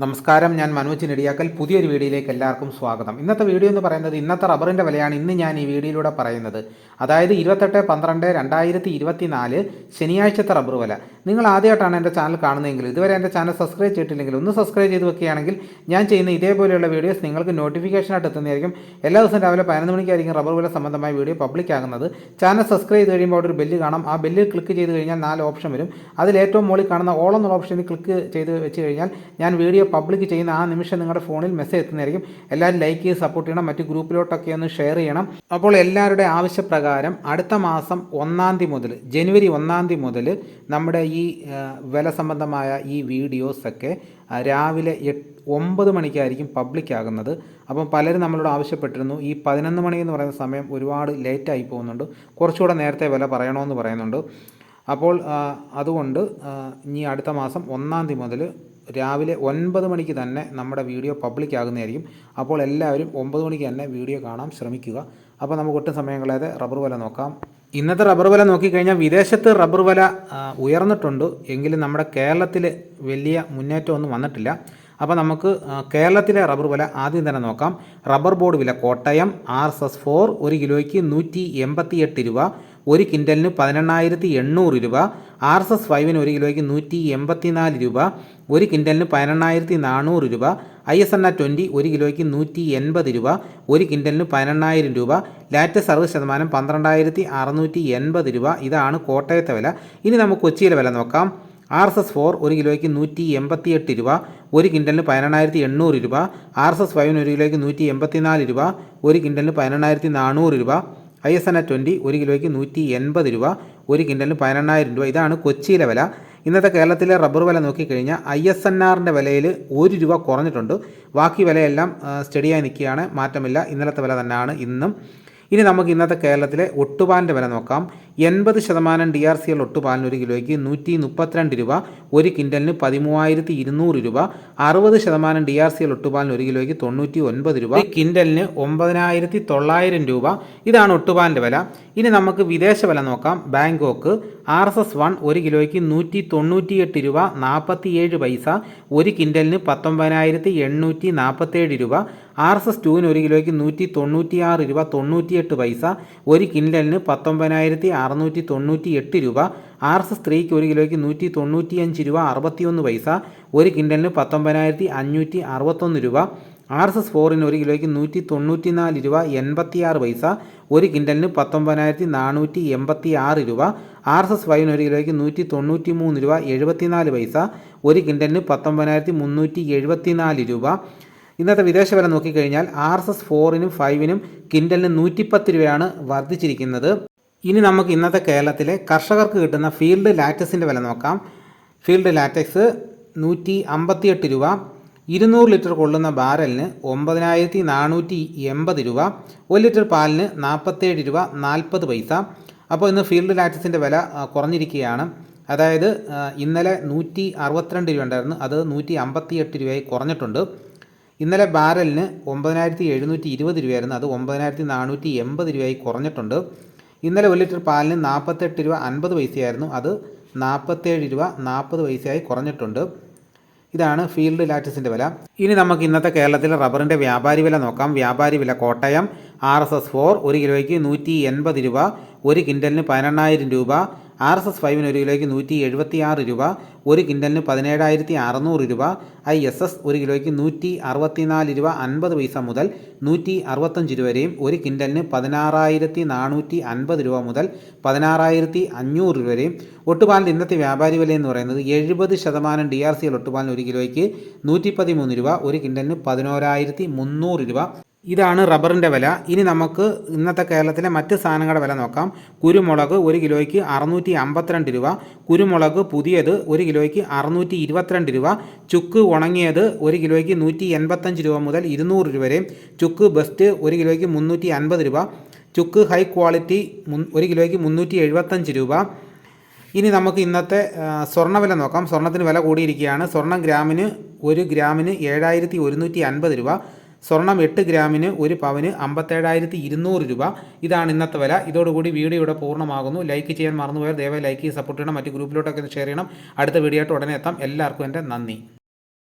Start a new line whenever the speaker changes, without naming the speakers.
നമസ്കാരം ഞാൻ മനോജ് നെടിയാക്കൽ. പുതിയൊരു വീഡിയോയിലേക്ക് എല്ലാവർക്കും സ്വാഗതം. ഇന്നത്തെ വീഡിയോ എന്ന് പറയുന്നത് ഇന്നത്തെ റബ്ബറിന്റെ വിലയാണ് ഇന്ന് ഞാൻ ഈ വീഡിയോയിലൂടെ പറയുന്നത്. അതായത് ഇരുപത്തെട്ട് പന്ത്രണ്ട് രണ്ടായിരത്തി ഇരുപത്തി നാല് ശനിയാഴ്ചത്തെ റബ്ബർ വില. നിങ്ങൾ ആദ്യമായിട്ടാണ് എന്റെ ചാനൽ കാണുന്നതെങ്കിൽ ഇതുവരെ എന്റെ ചാനൽ സബ്സ്ക്രൈബ് ചെയ്തിട്ടില്ലെങ്കിൽ ഒന്ന് സബ്സ്ക്രൈബ് ചെയ്ത് വെക്കുകയാണെങ്കിൽ ഞാൻ ചെയ്യുന്ന ഇതേപോലെയുള്ള വീഡിയോസ് നിങ്ങൾക്ക് നോട്ടിഫിക്കേഷനായിട്ട് എത്തുന്നതായിരിക്കും. എല്ലാ ദിവസവും രാവിലെ പതിനൊന്ന് മണിക്കായിരിക്കും റബ്ബർ വില സംബന്ധമായ വീഡിയോ പബ്ലിക് ആകുന്നത്. ചാനൽ സബ്സ്ക്രൈബ് ചെയ്ത് കഴിയുമ്പോൾ ഒരു ബെല്ല് കാണാം. ആ ബെല്ലിൽ ക്ലിക്ക് ചെയ്ത് കഴിഞ്ഞാൽ നാല് ഓപ്ഷൻ വരും. അതിൽ ഏറ്റവും മുകളിൽ കാണുന്ന ഓൾ എന്നുള്ള ഓപ്ഷനിൽ ക്ലിക്ക് ചെയ്ത് വെച്ച് കഴിഞ്ഞാൽ ഞാൻ വീഡിയോ പബ്ലിക് ചെയ്യുന്ന ആ നിമിഷം നിങ്ങളുടെ ഫോണിൽ മെസ്സേജ് എത്തുന്നതായിരിക്കും. എല്ലാവരും ലൈക്ക് ചെയ്ത് സപ്പോർട്ട് ചെയ്യണം. മറ്റ് ഗ്രൂപ്പിലോട്ടൊക്കെ ഒന്ന് ഷെയർ ചെയ്യണം. അപ്പോൾ എല്ലാവരുടെ ആവശ്യപ്രകാരം അടുത്ത മാസം ഒന്നാം തീയതി മുതൽ ജനുവരി ഒന്നാം തീയതി മുതൽ നമ്മുടെ ഈ വില സംബന്ധമായ ഈ വീഡിയോസൊക്കെ രാവിലെ എട്ട് ഒമ്പത് മണിക്കായിരിക്കും പബ്ലിക് ആകുന്നത്. അപ്പം പലരും നമ്മളോട് ആവശ്യപ്പെട്ടിരുന്നു. ഈ പതിനൊന്ന് മണി എന്ന് പറയുന്ന സമയം ഒരുപാട് ലേറ്റായി പോകുന്നുണ്ട്. കുറച്ചുകൂടെ നേരത്തെ വില പറയണമെന്ന് പറയുന്നുണ്ട്. അപ്പോൾ അതുകൊണ്ട് ഇനി അടുത്ത മാസം ഒന്നാം തീയതി മുതൽ രാവിലെ ഒൻപത് മണിക്ക് തന്നെ നമ്മുടെ വീഡിയോ പബ്ലിക് ആകുന്നതായിരിക്കും. അപ്പോൾ എല്ലാവരും ഒമ്പത് മണിക്ക് തന്നെ വീഡിയോ കാണാൻ ശ്രമിക്കുക. അപ്പോൾ നമുക്ക് ഒട്ടും സമയം കളയാതെ റബ്ബർ വില നോക്കാം. ഇന്നത്തെ റബ്ബർ വില നോക്കിക്കഴിഞ്ഞാൽ വിദേശത്ത് റബ്ബർ വില ഉയർന്നിട്ടുണ്ട്. എങ്കിലും നമ്മുടെ കേരളത്തിൽ വലിയ മുന്നേറ്റമൊന്നും വന്നിട്ടില്ല. അപ്പോൾ നമുക്ക് കേരളത്തിലെ റബ്ബർ വില ആദ്യം തന്നെ നോക്കാം. റബ്ബർ ബോർഡ് വില Kottayam R S S four ഒരു കിലോയ്ക്ക് നൂറ്റി എൺപത്തി എട്ട് രൂപ. ഒരു കിൻഡലിന് പതിനെണ്ണായിരത്തി എണ്ണൂറ് രൂപ ആർ എസ് എസ് ഫൈവിന് ഒരു കിലോയ്ക്ക് നൂറ്റി എൺപത്തി നാല് രൂപ ഒരു കിൻഡലിന് പതിനെണ്ണായിരത്തി നാനൂറ് രൂപ ഐ എസ് എൻ ആ ട്വന്റി ഒരു കിലോയ്ക്ക് നൂറ്റി എൺപത് രൂപ ഒരു കിൻഡലിന് പതിനെണ്ണായിരം രൂപ ലാറ്റസ് അറുപത് ശതമാനം പന്ത്രണ്ടായിരത്തി അറുന്നൂറ്റി എൺപത് രൂപ. ഇതാണ് കോട്ടയത്തെ വില. ഇനി നമുക്ക് കൊച്ചിയിലെ വില നോക്കാം. ആർ എസ് എസ് ഫോർ ഒരു കിലോയ്ക്ക് നൂറ്റി എൺപത്തി എട്ട് രൂപ ഒരു കിൻഡലിന് പതിനെണ്ണായിരത്തി എണ്ണൂറ് രൂപ ആർ എസ് എസ് ഫൈവിന് ഒരു കിലോയ്ക്ക് നൂറ്റി എൺപത്തി നാല് രൂപ ഒരു കിൻഡലിന് പതിനെണ്ണായിരത്തി നാനൂറ് രൂപ. I S N A twenty ഒരു കിലോയ്ക്ക് നൂറ്റി എൺപത് രൂപ ഒരു കിൻഡലിന് പതിനെണ്ണായിരം രൂപ. ഇതാണ് കൊച്ചിയിലെ വില. ഇന്നത്തെ കേരളത്തിലെ റബ്ബർ വില നോക്കിക്കഴിഞ്ഞാൽ ഐ എസ് എൻ ആറിന്റെ വിലയിൽ ഒരു രൂപ കുറഞ്ഞിട്ടുണ്ട്. ബാക്കി വിലയെല്ലാം സ്റ്റഡിയായി നിൽക്കുകയാണ്. മാറ്റമില്ല. ഇന്നലത്തെ വില തന്നെയാണ് ഇന്നും. ഇനി നമുക്ക് ഇന്നത്തെ കേരളത്തിലെ ഒട്ടുപാലിന്റെ വില നോക്കാം. എൺപത് ശതമാനം ഡി ആർ സി എൽ ഒട്ടുപാലിന് ഒരു കിലോയ്ക്ക് നൂറ്റി മുപ്പത്തിരണ്ട് രൂപ ഒരു കിൻഡലിന് പതിമൂവായിരത്തി ഇരുന്നൂറ് രൂപ അറുപത് ശതമാനം ഡി ആർ സി എൽ ഒട്ടുപാലിന് ഒരു കിലോയ്ക്ക് തൊണ്ണൂറ്റി ഒൻപത് രൂപ കിൻഡലിന് ഒമ്പതിനായിരത്തി തൊള്ളായിരം രൂപ. ഇതാണ് ഒട്ടുപാലിന്റെ വില. ഇനി നമുക്ക് വിദേശ വില നോക്കാം. Bangkok R S S one ഒരു കിലോയ്ക്ക് നൂറ്റി തൊണ്ണൂറ്റിയെട്ട് രൂപ നാൽപ്പത്തിയേഴ് പൈസ ഒരു കിൻഡലിന് പത്തൊമ്പതിനായിരത്തി എണ്ണൂറ്റി നാൽപ്പത്തേഴ് രൂപ. ആർ എസ് എസ് ടുവിന് ഒരു കിലോയ്ക്ക് നൂറ്റി തൊണ്ണൂറ്റിയാറ് രൂപ തൊണ്ണൂറ്റിയെട്ട് പൈസ ഒരു കിൻഡലിന് പത്തൊമ്പതിനായിരത്തി അറുന്നൂറ്റി തൊണ്ണൂറ്റി എട്ട് രൂപ ആർ എസ് എസ് ത്രീക്ക് ഒരു കിലോയ്ക്ക് നൂറ്റി തൊണ്ണൂറ്റിയഞ്ച് രൂപ അറുപത്തിയൊന്ന് പൈസ ഒരു കിൻഡലിന് പത്തൊമ്പതിനായിരത്തി അഞ്ഞൂറ്റി അറുപത്തൊന്ന് രൂപ ആർ എസ് എസ് ഫോറിന് ഒരു കിലോയ്ക്ക് നൂറ്റി തൊണ്ണൂറ്റി നാല് രൂപ എൺപത്തിയാറ് പൈസ ഒരു കിൻഡലിന് പത്തൊമ്പതിനായിരത്തി നാനൂറ്റി എൺപത്തി ആറ് രൂപ ആർ എസ് എസ് ഫൈവിന് ഒരു കിലോയ്ക്ക് നൂറ്റി തൊണ്ണൂറ്റി മൂന്ന് രൂപ എഴുപത്തിനാല് പൈസ ഒരു കിൻഡലിന് പത്തൊമ്പതിനായിരത്തി മുന്നൂറ്റി എഴുപത്തിനാല് രൂപ ഇന്നത്തെ വിദേശ വില നോക്കിക്കഴിഞ്ഞാൽ ആർ എസ് എസ് ഫോറിനും ഫൈവിനും കിൻഡലിന് നൂറ്റിപ്പത്ത് രൂപയാണ് വർദ്ധിച്ചിരിക്കുന്നത്. ഇനി നമുക്ക് ഇന്നത്തെ കേരളത്തിലെ കർഷകർക്ക് കിട്ടുന്ന ഫീൽഡ് ലാറ്റക്സിന്റെ വില നോക്കാം. ഫീൽഡ് ലാറ്റക്സ് നൂറ്റി അമ്പത്തിയെട്ട് രൂപ. ഇരുന്നൂറ് ലിറ്റർ കൊള്ളുന്ന ബാരലിന് ഒമ്പതിനായിരത്തി നാനൂറ്റി എൺപത് രൂപ. ഒരു ലിറ്റർ പാലിന് നാൽപ്പത്തേഴ് രൂപ നാൽപ്പത് പൈസ. അപ്പോൾ ഇന്ന് ഫീൽഡ് ലാറ്റക്സിന്റെ വില കുറഞ്ഞിരിക്കുകയാണ്. അതായത് ഇന്നലെ നൂറ്റി അറുപത്തിരണ്ട് രൂപ ഉണ്ടായിരുന്നു. അത് നൂറ്റി അമ്പത്തിയെട്ട് രൂപയായി കുറഞ്ഞിട്ടുണ്ട്. ഇന്നലെ ബാരലിന് ഒമ്പതിനായിരത്തി എഴുന്നൂറ്റി ഇരുപത് രൂപയായിരുന്നു. അത് ഒമ്പതിനായിരത്തി നാനൂറ്റി എൺപത് രൂപയായി കുറഞ്ഞിട്ടുണ്ട്. ഇന്നലെ ഒരു ലിറ്റർ പാലിന് നാൽപ്പത്തെട്ട് രൂപ അൻപത് പൈസയായിരുന്നു. അത് നാൽപ്പത്തേഴ് രൂപ നാൽപ്പത് പൈസയായി കുറഞ്ഞിട്ടുണ്ട്. ഇതാണ് ഫീൽഡ് ലാറ്റസിന്റെ വില. ഇനി നമുക്ക് ഇന്നത്തെ കേരളത്തിലെ റബ്ബറിന്റെ വ്യാപാരി വില നോക്കാം. വ്യാപാരി വില Kottayam R S S four ഒരു കിലോയ്ക്ക് നൂറ്റി എൺപത് രൂപ ഒരു കിൻഡലിന് പതിനെണ്ണായിരം രൂപ ആർ എസ് എസ് ഫൈവിന് ഒരു കിലോയ്ക്ക് നൂറ്റി എഴുപത്തി ആറ് രൂപ ഒരു കിൻഡലിന് പതിനേഴായിരത്തി അറുന്നൂറ് രൂപ. ഐ എസ് എസ് ഒരു കിലോയ്ക്ക് നൂറ്റി അറുപത്തിനാല് രൂപ അൻപത് പൈസ മുതൽ നൂറ്റി അറുപത്തഞ്ച് രൂപ വരെയും ഒരു കിൻഡലിന് പതിനാറായിരത്തി നാനൂറ്റി അൻപത് രൂപ മുതൽ പതിനാറായിരത്തി അഞ്ഞൂറ് രൂപ വരെയും. ഒട്ടുപാലിന്റെ ഇന്നത്തെ വ്യാപാരി വില എന്ന് പറയുന്നത് എഴുപത് ശതമാനം ഡി ആർ സി എൽ ഒട്ടുപാലിന് ഒരു കിലോയ്ക്ക് നൂറ്റി പതിമൂന്ന് രൂപ ഒരു കിൻഡലിന് പതിനോരായിരത്തി മുന്നൂറ് രൂപ. ഇതാണ് റബ്ബറിന്റെ വില. ഇനി നമുക്ക് ഇന്നത്തെ കേരളത്തിലെ മറ്റ് സാധനങ്ങളുടെ വില നോക്കാം. കുരുമുളക് ഒരു കിലോയ്ക്ക് അറുന്നൂറ്റി അമ്പത്തിരണ്ട് രൂപ. കുരുമുളക് പുതിയത് ഒരു കിലോയ്ക്ക് അറുന്നൂറ്റി ഇരുപത്തിരണ്ട് രൂപ. ചുക്ക് ഉണങ്ങിയത് ഒരു കിലോയ്ക്ക് നൂറ്റി എൺപത്തഞ്ച് രൂപ മുതൽ ഇരുന്നൂറ് രൂപ വരെ. ചുക്ക് ബെസ്റ്റ് ഒരു കിലോയ്ക്ക് മുന്നൂറ്റി അൻപത് രൂപ. ചുക്ക് ഹൈ ക്വാളിറ്റി ഒരു കിലോയ്ക്ക് മുന്നൂറ്റി എഴുപത്തഞ്ച് രൂപ. ഇനി നമുക്ക് ഇന്നത്തെ സ്വർണവില നോക്കാം. സ്വർണത്തിന് വില കൂടിയിരിക്കുകയാണ്. സ്വർണം ഗ്രാമിന് ഒരു ഗ്രാമിന് ഏഴായിരത്തി ഒരുന്നൂറ്റി അൻപത് രൂപ. സ്വർണം എട്ട് ഗ്രാമിന് ഒരു പവന് അമ്പത്തേഴായിരത്തി ഇരുന്നൂറ് രൂപ. ഇതാണ് ഇന്നത്തെ വില. ഇതോടുകൂടി വീഡിയോ ഇവിടെ പൂർണമാകുന്നു. ലൈക്ക് ചെയ്യാൻ മറന്നുപോയാൽ ദയവായി ലൈക്ക് ചെയ്ത് സപ്പോർട്ട് ചെയ്യണം. മറ്റ് ഗ്രൂപ്പിലോട്ടൊക്കെ ഷെയർ ചെയ്യണം. അടുത്ത വീഡിയോ ആയിട്ട് ഉടനെ എത്താം. എല്ലാവർക്കും എന്റെ നന്ദി.